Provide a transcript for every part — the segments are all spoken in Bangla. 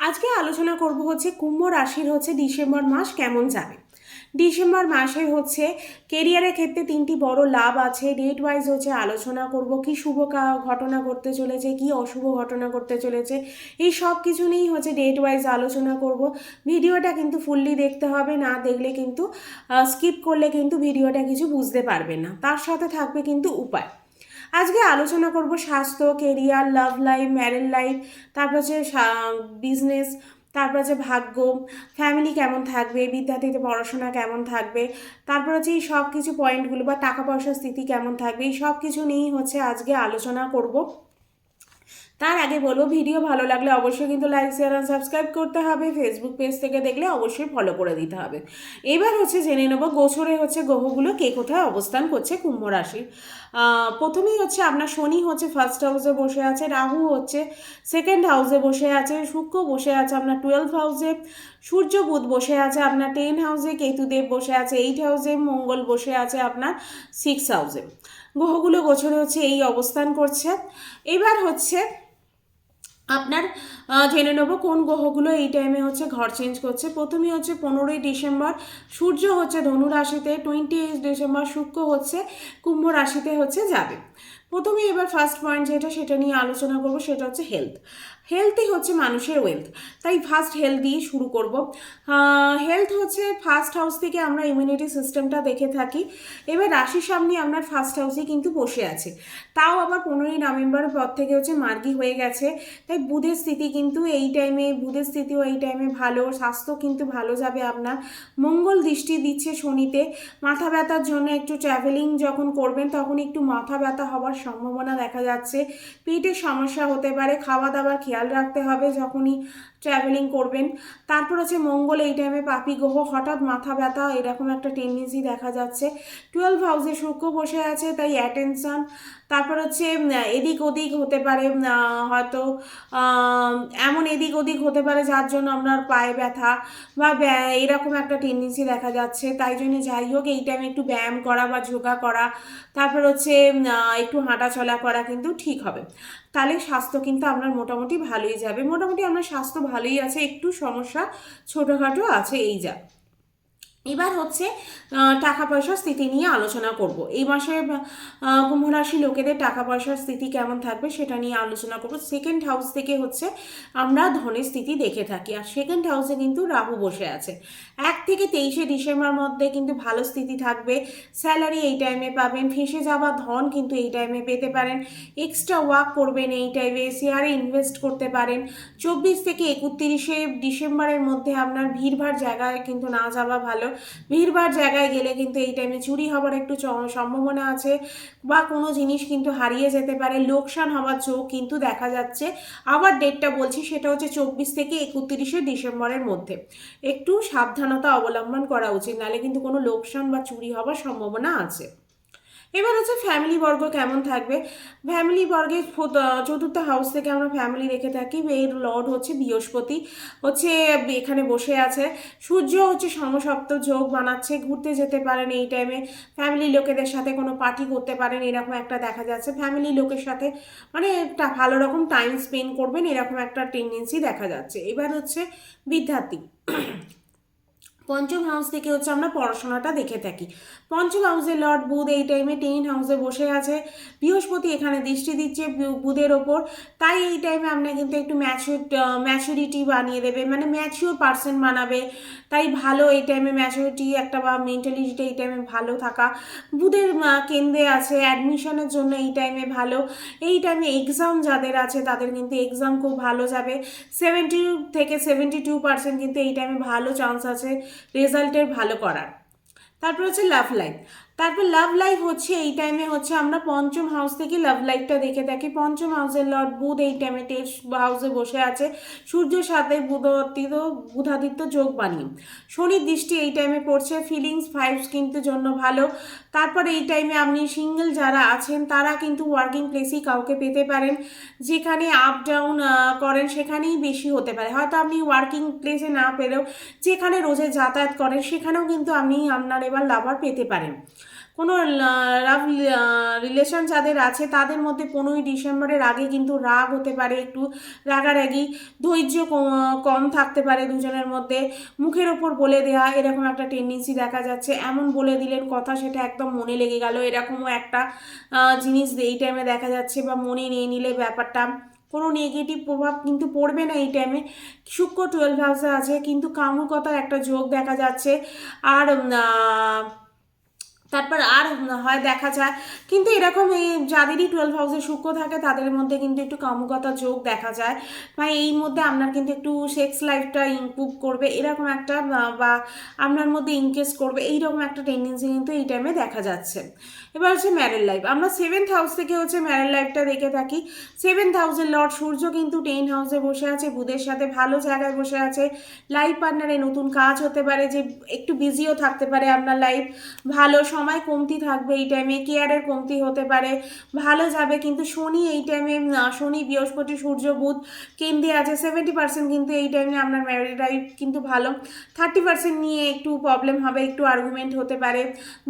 আজকে আলোচনা করব হচ্ছে কুম্ভ রাশির হচ্ছে ডিসেম্বর মাস কেমন যাবে? ডিসেম্বর মাসে হচ্ছে কেরিয়ারের ক্ষেত্রে তিনটি বড় লাভ আছে। ডেট ওয়াইজ হচ্ছে আলোচনা করব কি শুভ ঘটনা ঘটতে চলেছে, কি অশুভ ঘটনা ঘটতে চলেছে, এই সব কিছু নিয়েই হচ্ছে ডেট ওয়াইজ আলোচনা করব। ভিডিওটা কিন্তু ফুললি দেখতে হবে, না দেখলে কিন্তু স্কিপ করলে কিন্তু ভিডিওটা কিছু বুঝতে পারবে না। তার সাথে থাকবে কিন্তু উপায়। আজকে আলোচনা করব স্বাস্থ্য career love life married life তারপর হচ্ছে বিজনেস তারপর হচ্ছে ভাগ্য ফ্যামিলি কেমন থাকবে বিদ্যার্থীদের পড়াশোনা কেমন থাকবে তারপর হচ্ছে এই সব কিছু পয়েন্টগুলো বা টাকা পয়সার স্থিতি কেমন থাকবে এই সব কিছু নিয়েই হচ্ছে আজকে আলোচনা করব। তার আগে বলব ভিডিও ভালো লাগলে অবশ্যই কিন্তু লাইক শেয়ার আর সাবস্ক্রাইব করতে হবে। ফেসবুক পেজ থেকে দেখলে অবশ্যই ফলো করে দিতে হবে। এবার হচ্ছে জেনে নেব গোছরে হচ্ছে গ্রহগুলো কে কোথায় অবস্থান করছে কুম্ভ আহ, প্রথমেই হচ্ছে আপনার শনি হচ্ছে ফার্স্ট হাউসে বসে আছে, রাহু হচ্ছে সেকেন্ড হাউসে বসে আছে, শুক্র বসে আছে আপনার টুয়েলভ হাউসে সূর্য বুধ বসে আছে আপনার টেন হাউসে কেতুদেব বসে আছে এইট হাউসে মঙ্গল বসে আছে আপনার সিক্স হাউসে গ্রহগুলো গোছরে হচ্ছে এই অবস্থান করছে। এবার হচ্ছে আপনার জেনে নেব কোন গ্রহগুলো এই টাইমে হচ্ছে ঘর চেঞ্জ করছে। প্রথমে হচ্ছে পনেরোই ডিসেম্বর, সূর্য হচ্ছে ধনু রাশিতে টোয়েন্টি এইট ডিসেম্বর শুক্র হচ্ছে কুম্ভ রাশিতে হচ্ছে যাবে। প্রথমে এবার ফার্স্ট পয়েন্ট যেটা, সেটা নিয়ে আলোচনা করব, সেটা হচ্ছে হেলথ হেলথই হচ্ছে মানুষের ওয়েলথ তাই ফার্স্ট হেলথ দিয়ে শুরু করব। হেলথ হচ্ছে ফার্স্ট হাউস থেকে আমরা ইমিউনিটি সিস্টেমটা দেখে থাকি। এবার রাশির সামনে আপনার ফার্স্ট হাউসে কিন্তু বসে আছে। তাও আবার পনেরোই নভেম্বরের পর থেকে হচ্ছে মার্গি হয়ে গেছে। তাই বুধের স্থিতি কিন্তু এই টাইমে বুধের স্থিতিও এই টাইমে ভালো, স্বাস্থ্য কিন্তু ভালো যাবে আপনার। মঙ্গল দৃষ্টি দিচ্ছে শনিতে। মাথা ব্যথার জন্য একটু ট্রাভেলিং যখন করবেন, তখন একটু মাথা ব্যথা হওয়ার সম্ভাবনা দেখা যাচ্ছে। পেটের সমস্যা হতে পারে খাওয়া দাওয়ার খেয়াল রাখতে হবে যখনই ট্রাভেলিং করবেন। তারপর হচ্ছে মঙ্গল এই টাইমে পাপি গ্রহ। হঠাৎ মাথা ব্যথা, এরকম একটা টেন্ডেন্সি দেখা যাচ্ছে। টুয়েলভ হাউসে শুক্র বসে আছে, তাই অ্যাটেনশন তারপর হচ্ছে এদিক ওদিক হতে পারে হয়তো এমন এদিক ওদিক হতে পারে যার জন্য আপনার পায়ে ব্যথা বা এরকম একটা টেন্ডেন্সি দেখা যাচ্ছে। তাই জন্য যাই হোক, এই টাইমে একটু ব্যায়াম করা বা যোগা করা। তারপর হচ্ছে একটু হাঁটা চলা করা কিন্তু ঠিক হবে। তাহলে স্বাস্থ্য কিন্তু আপনার মোটামুটি ভালোই যাবে। মোটামুটি আপনার স্বাস্থ্য ভালোই আছে, একটু সমস্যা ছোটোখাটো আছে, এই যা। এবার হচ্ছে টাকা পয়সার স্থিতি নিয়ে আলোচনা করব। এই মাসে কুম্ভ রাশি লোকেদের টাকা পয়সার স্থিতি কেমন থাকবে সেটা নিয়ে আলোচনা করব। সেকেন্ড হাউস থেকে হচ্ছে আমরা ধনের স্থিতি দেখে থাকি। আর সেকেন্ড হাউসে কিন্তু রাহু বসে আছে। এক থেকে তেইশে ডিসেম্বর মধ্যে কিন্তু ভালো স্থিতি থাকবে। স্যালারি এই টাইমে পাবেন। ফেসে যাওয়া ধন কিন্তু এই টাইমে পেতে পারেন। এক্সট্রা ওয়ার্ক করবেন এই টাইমে শেয়ারে ইনভেস্ট করতে পারেন। চব্বিশ থেকে একত্রিশে ডিসেম্বরের মধ্যে আপনার ভিড়ভাড় জায়গায় কিন্তু না যাওয়া ভালো। ভিড়ভাড় জায়গায় গেলে কিন্তু এই টাইমে চুরি হবার একটু সম্ভাবনা আছে বা কোনো জিনিস কিন্তু হারিয়ে যেতে পারে, লোকসান হওয়ার চোখ কিন্তু দেখা যাচ্ছে। আবার ডেটটা বলছি, সেটা হচ্ছে চব্বিশ থেকে একত্রিশে ডিসেম্বরের মধ্যে। একটু সাবধানতা অবলম্বন করা উচিত, নাহলে কিন্তু কোনো লোকসান বা চুরি হওয়ার সম্ভাবনা আছে। এবার হচ্ছে ফ্যামিলি বর্গ কেমন থাকবে? ফ্যামিলি বর্গে চতুর্থ হাউস থেকে আমরা ফ্যামিলি রেখে থাকি। এর লর্ড হচ্ছে বৃহস্পতি। হচ্ছে এখানে বসে আছে। সূর্য হচ্ছে সমসপ্ত যোগ বানাচ্ছে। ঘুরতে যেতে পারেন এই টাইমে ফ্যামিলি লোকেদের সাথে কোনো পার্টি করতে পারেন এরকম একটা দেখা যাচ্ছে। ফ্যামিলি লোকের সাথে মানে একটা ভালো রকম টাইম স্পেন্ড করবেন এরকম একটা টেন্ডেন্সি দেখা যাচ্ছে। এবার হচ্ছে বিদ্যার্থী। পঞ্চম হাউস থেকে হচ্ছে আমরা পড়াশোনাটা দেখে থাকি। পঞ্চম হাউসে লর্ড বুধ এই টাইমে টেন হাউসে বসে আছে। বৃহস্পতি এখানে দৃষ্টি দিচ্ছে বুধের ওপর। তাই এই টাইমে আপনার কিন্তু একটু ম্যাচুর ম্যাচুরিটি বানিয়ে দেবে। মানে ম্যাচিওর পার্সন বানাবে। তাই ভালো এই টাইমে ম্যাচুরিটি একটা বা মেন্টালিটিটা এই টাইমে ভালো থাকা। বুধের কেন্দ্রে আছে। অ্যাডমিশনের জন্য এই টাইমে ভালো। এই টাইমে এক্সাম যাদের আছে তাদের কিন্তু এক্সাম খুব ভালো যাবে। সেভেন্টি থেকে সেভেন্টি টু পার্সেন্ট কিন্তু এই টাইমে ভালো চান্স আছে। রেজাল্টের ভালো করার। তারপর হচ্ছে লাভ লাইফ তারপর লাভ লাইফ হচ্ছে এই টাইমে হচ্ছে আমরা পঞ্চম হাউস থেকে লাভ লাইফটা দেখে থাকি। পঞ্চম হাউসের লর্ড বুধ এই টাইমে টেস্ট হাউসে বসে আছে। সূর্যের সাথে বুধাদিত্য বুধাদিত্য যোগ বানিয়ে শনির দৃষ্টি এই টাইমে পড়ছে ফিলিংস ফাইভস কিন্তু জন্য ভালো। তারপর এই টাইমে আপনি সিঙ্গেল যারা আছেন, তারা কিন্তু ওয়ার্কিং প্লেসেই কাউকে পেতে পারেন। যেখানে আপ ডাউন করেন, সেখানেই বেশি হতে পারে। হয়তো আপনি ওয়ার্কিং প্লেসে না পেলেও যেখানে রোজে যাতায়াত করেন, সেখানেও কিন্তু আপনি আপনার এবার লাভার পেতে পারেন। কোনো লাভ রিলেশন যাদের আছে, তাদের মধ্যে পনেরোই ডিসেম্বরের আগে কিন্তু রাগ হতে পারে, একটু রাগারাগি, ধৈর্য কম থাকতে পারে দুজনের মধ্যে। মুখের ওপর বলে দেওয়া এরকম একটা টেন্ডেন্সি দেখা যাচ্ছে। এমন বলে দিলেন কথা, সেটা একদম মনে লেগে গেল। এরকমও একটা জিনিস এই টাইমে দেখা যাচ্ছে বা মনে নিয়ে নিলে ব্যাপারটা। কোনো নেগেটিভ প্রভাব কিন্তু পড়বে না এই টাইমে শুক্র টুয়েলভ হাউসে আছে, কিন্তু কামুকতার একটা যোগ দেখা যাচ্ছে। আর তারপর আর হয় দেখা যায়। কিন্তু এরকম এই যাদেরই টুয়েলভ হাউসে শুক্র থাকে, তাদের মধ্যে কিন্তু একটু কামুকতা যোগ দেখা যায়। বা এই মধ্যে আপনার কিন্তু একটু সেক্স লাইফটা ইম্প্রুভ করবে, এরকম একটা, বা আপনার মধ্যে ইনকেস করবে, এইরকম একটা টেন্ডেন্সি কিন্তু এই টাইমে দেখা যাচ্ছে। এবার হচ্ছে ম্যারেড লাইফ আমরা সেভেন্থ হাউস থেকে হচ্ছে ম্যারেড লাইফটা দেখে থাকি। সেভেন্থ হাউসের লর্ড সূর্য কিন্তু টেন হাউসে বসে আছে, বুধের সাথে ভালো জায়গায় বসে আছে। লাইফ পার্টনারে নতুন কাজ হতে পারে, যে একটু বিজিও থাকতে পারে আপনার লাইফ ভালো সময় কমতি থাকবে এই টাইমে কেয়ারের কমতি হতে পারে। ভালো যাবে কিন্তু শনি এই টাইমে শনি, বৃহস্পতি, সূর্য, বুধ, কেন্দ্রে আছে। সেভেন্টি পার্সেন্ট কিন্তু এই টাইমে আপনার ম্যারিড লাইফ কিন্তু ভালো। থার্টি পার্সেন্ট নিয়ে একটু প্রবলেম হবে, একটু আর্গুমেন্ট হতে পারে।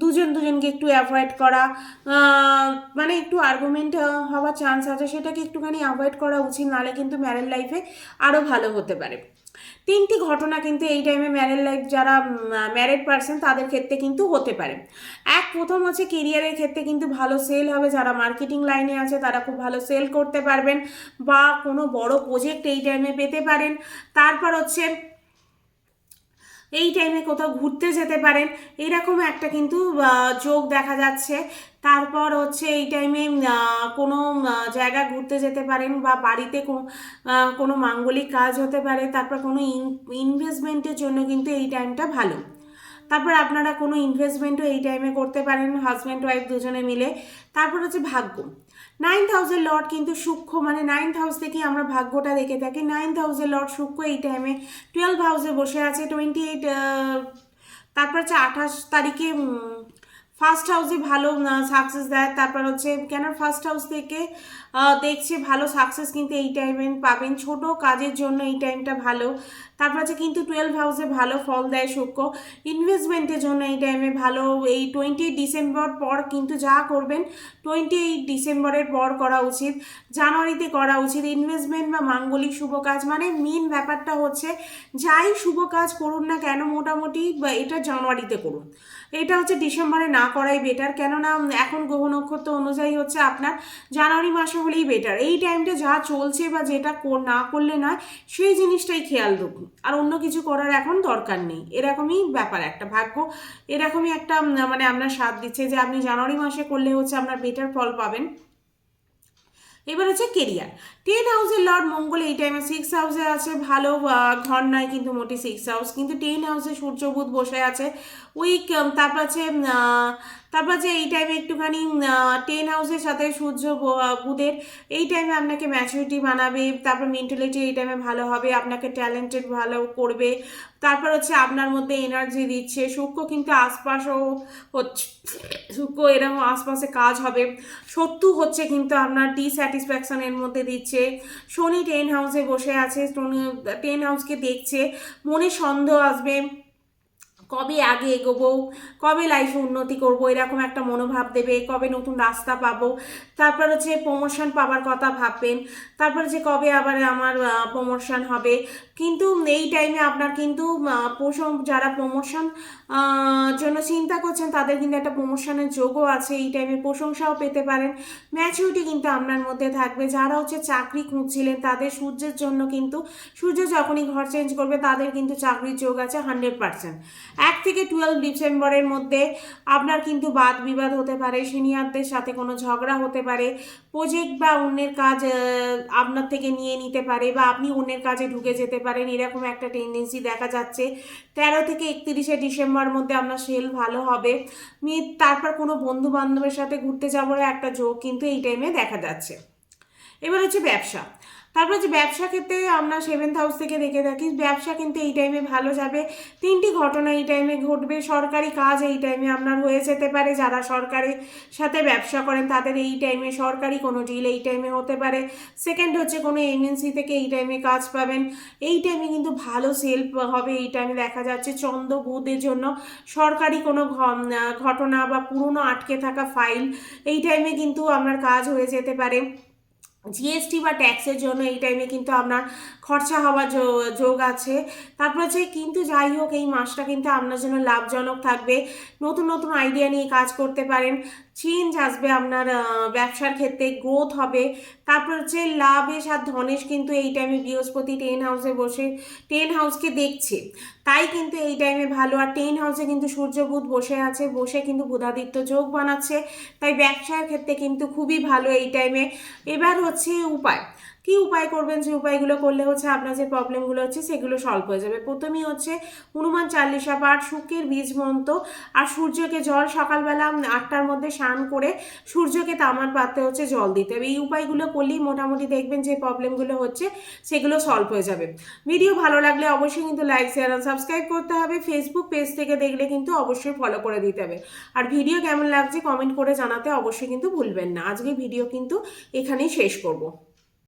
দুজন দুজনকে একটু অ্যাভয়েড করা। আহ, মানে একটু আর্গুমেন্ট হওয়ার চান্স আছে সেটাকে একটুখানি অ্যাভয়েড করা উচিত নাহলে কিন্তু ম্যারেড লাইফে আরও ভালো হতে পারে। তিনটি ঘটনা কিন্তু এই টাইমে ম্যারেড লাইফ যারা ম্যারেড পার্সন তাদের ক্ষেত্রে কিন্তু হতে পারে। এক প্রথম হচ্ছে কেরিয়ারের ক্ষেত্রে কিন্তু ভালো সেল হবে যারা মার্কেটিং লাইনে আছে তারা খুব ভালো সেল করতে পারবেন বা কোনো বড় প্রজেক্ট এই টাইমে পেতে পারেন। তারপর হচ্ছে এই টাইমে কোথাও ঘুরতে যেতে পারেন। এরকম একটা কিন্তু যোগ দেখা যাচ্ছে। তারপর হচ্ছে এই টাইমে কোনো জায়গা ঘুরতে যেতে পারেন বা বাড়িতে কোনো মাঙ্গলিক কাজ হতে পারে। তারপর কোনো ইনভেস্টমেন্টের জন্য কিন্তু এই টাইমটা ভালো। তারপর আপনারা কোনো ইনভেস্টমেন্টও এই টাইমে করতে পারেন হাজব্যান্ড ওয়াইফ দুজনে মিলে। তারপর হচ্ছে ভাগ্য। নাইন্থ হাউসের লর্ড কিন্তু সূক্ষ্ম মানে নাইন্থ হাউস থেকে আমরা ভাগ্যটা দেখে থাকি। নাইন্থ হাউসের লর্ড সূক্ষ্ম এই টাইমে টুয়েলভ হাউসে বসে আছে টোয়েন্টি এইট তারপর হচ্ছে আঠাশ তারিখে ফার্স্ট হাউসে ভালো সাকসেস দেয়। তারপর হচ্ছে কেন ফার্স্ট হাউস থেকে দেখছে ভালো সাকসেস কিন্তু এই টাইমে পাবেন। ছোট কাজের জন্য এই টাইমটা ভালো। তারপর হচ্ছে কিন্তু টুয়েলভ হাউসে ভালো ফল দেয় শুক্র ইনভেস্টমেন্টের জন্য এই টাইমে ভালো, এই টোয়েন্টি ডিসেম্বর পর কিন্তু যা করবেন টোয়েন্টি এইট ডিসেম্বরের পর করা উচিত। জানুয়ারিতে করা উচিত। ইনভেস্টমেন্ট বা মাঙ্গলিক শুভ কাজ মানে মেন ব্যাপারটা হচ্ছে যাই শুভ কাজ করুন না কেন, মোটামুটি বা এটা জানুয়ারিতে করুন। এটা হচ্ছে ডিসেম্বরে না করাই বেটার কেননা এখন গ্রহ নক্ষত্র অনুযায়ী হচ্ছে আপনার জানুয়ারি মাসে হলেই বেটার এই টাইমটা যা চলছে বা যেটা না করলে না সেই জিনিসটাই খেয়াল রাখুন। আর অন্য কিছু করার এখন দরকার নেই। এরকমই ব্যাপার, একটা ভাগ্য। এরকমই একটা মানে আপনার স্বাদ দিচ্ছে যে আপনি জানুয়ারি মাসে করলে হচ্ছে আপনার বেটার ফল পাবেন। এবার হচ্ছে কেরিয়ার টেন হাউসের লর্ড মঙ্গল এই টাইমে সিক্স হাউসে আছে, ভালো ঘর নয় কিন্তু মোটি সিক্স হাউস কিন্তু টেন হাউসে সূর্য বুধ বসে আছে। উইক তারপর আছে তারপর যে এই টাইমে একটুখানি টেন হাউসের সাথে সূর্য বুধের, এই টাইমে আপনাকে ম্যাচুরিটি বানাবে, তারপর মেন্টালিটি এই টাইমে ভালো হবে, আপনাকে ট্যালেন্টেড ভালো করবে, তারপর হচ্ছে আপনার মধ্যে এনার্জি দিচ্ছে শুক্র কিন্তু আশপাশও হচ্ছে শুক্র এরকম আশপাশে কাজ হবে শত্রু হচ্ছে কিন্তু আপনার ডিস্যাটিসফ্যাকশনের মধ্যে দিচ্ছে, শনি টেন হাউসে বসে আছে টেন হাউসকে দেখছে, মনে সন্দেহ আসবে কবে আগে এগোবো? কবে লাইফে উন্নতি করব? এরকম একটা মনোভাব দেবে। কবে নতুন রাস্তা পাবো? তারপর হচ্ছে প্রমোশন পাওয়ার কথা ভাববেন। তারপর যে কবে আবার আমার প্রমোশন হবে? কিন্তু এই টাইমে আপনার কিন্তু প্রশং যারা প্রমোশন জন্য চিন্তা করছেন, তাদের কিন্তু একটা প্রমোশনের যোগও আছে। এই টাইমে প্রশংসাও পেতে পারেন। ম্যাচুরিটি কিন্তু আপনার মধ্যে থাকবে। যারা হচ্ছে চাকরি খুঁজছিলেন, তাদের সূর্যের জন্য কিন্তু, সূর্য যখনই ঘর চেঞ্জ করবে, তাদের কিন্তু চাকরির যোগ আছে হান্ড্রেড পার্সেন্ট এক থেকে টুয়েলভ ডিসেম্বরের মধ্যে আপনার কিন্তু বাদ বিবাদ হতে পারে, সিনিয়রদের সাথে কোনো ঝগড়া হতে পারে প্রজেক্ট বা অন্যের কাজ আপনার থেকে নিয়ে নিতে পারে বা আপনি অন্যের কাজে ঢুকে যেতে পারেন। এরকম একটা টেন্ডেন্সি দেখা যাচ্ছে। তেরো থেকে একত্রিশে ডিসেম্বর মধ্যে আপনার সেল ভালো হবে। তারপর কোনো বন্ধু বান্ধবের সাথে ঘুরতে যাবারও একটা যোগ কিন্তু এই টাইমে দেখা যাচ্ছে। এবার হচ্ছে ব্যবসা। তারপর যে ব্যবসা ক্ষেত্রে আমরা সেভেন্থ হাউস থেকে দেখে থাকি, ব্যবসা কিন্তু এই টাইমে ভালো যাবে। তিনটি ঘটনা এই টাইমে ঘটবে, সরকারি কাজ এই টাইমে আপনার হয়ে যেতে পারে, যারা সরকারের সাথে ব্যবসা করেন তাদের এই টাইমে সরকারি কোনো ডিল এই টাইমে হতে পারে। সেকেন্ড হচ্ছে কোনো এমএনসি থেকে এই টাইমে কাজ পাবেন। এই টাইমে কিন্তু ভালো সেল হবে, এই টাইমে দেখা যাচ্ছে চন্দ্র বুধের জন্য সরকারি কোনো ঘটনা বা পুরনো আটকে থাকা ফাইল এই টাইমে কিন্তু আপনার কাজ হয়ে যেতে পারে। জিএসটি বা ট্যাক্সের জন্য এই টাইমে কিন্তু আপনার খরচা হওয়ার যোগ আছে। তারপর হচ্ছে কিন্তু যাই হোক, এই মাসটা কিন্তু আপনার জন্য লাভজনক থাকবে। নতুন নতুন আইডিয়া নিয়ে কাজ করতে পারেন। চেঞ্জ আসবে, আপনার ব্যবসার ক্ষেত্রে গ্রোথ হবে। তারপর হচ্ছে লাভেশ আর ধনেশ কিন্তু এই টাইমে বৃহস্পতি টেন হাউসে বসে টেন হাউসকে দেখছে। তাই কিন্তু এই টাইমে ভালো। আর টেন হাউসে কিন্তু সূর্য বুধ বসে আছে, বসে কিন্তু বুধাদিত্য যোগ বানাচ্ছে। তাই ব্যবসার ক্ষেত্রে কিন্তু খুবই ভালো এই টাইমে এবার হচ্ছে উপায়। কি উপায় করবেন? যে উপায়গুলো করলে হচ্ছে আপনার যে প্রবলেমগুলো হচ্ছে সেগুলো সলভ হয়ে যাবে। প্রথমেই হচ্ছে হনুমান চাল্লিশা পাঠ, শুকের বীজ মন্ত্র আর সূর্যকে জল সকালবেলা আটটার মধ্যে স্নান করে সূর্যকে তামার পাত্রে হচ্ছে জল দিতে হবে। এই উপায়গুলো করলেই মোটামুটি দেখবেন যে প্রবলেমগুলো হচ্ছে সেগুলো সলভ হয়ে যাবে। ভিডিও ভালো লাগলে অবশ্যই কিন্তু লাইক শেয়ার আর সাবস্ক্রাইব করতে হবে। ফেসবুক পেজ থেকে দেখলে কিন্তু অবশ্যই ফলো করে দিতে হবে। আর ভিডিও কেমন লাগছে কমেন্ট করে জানাতে অবশ্যই কিন্তু ভুলবেন না। আজকে ভিডিও কিন্তু এখানেই শেষ করব।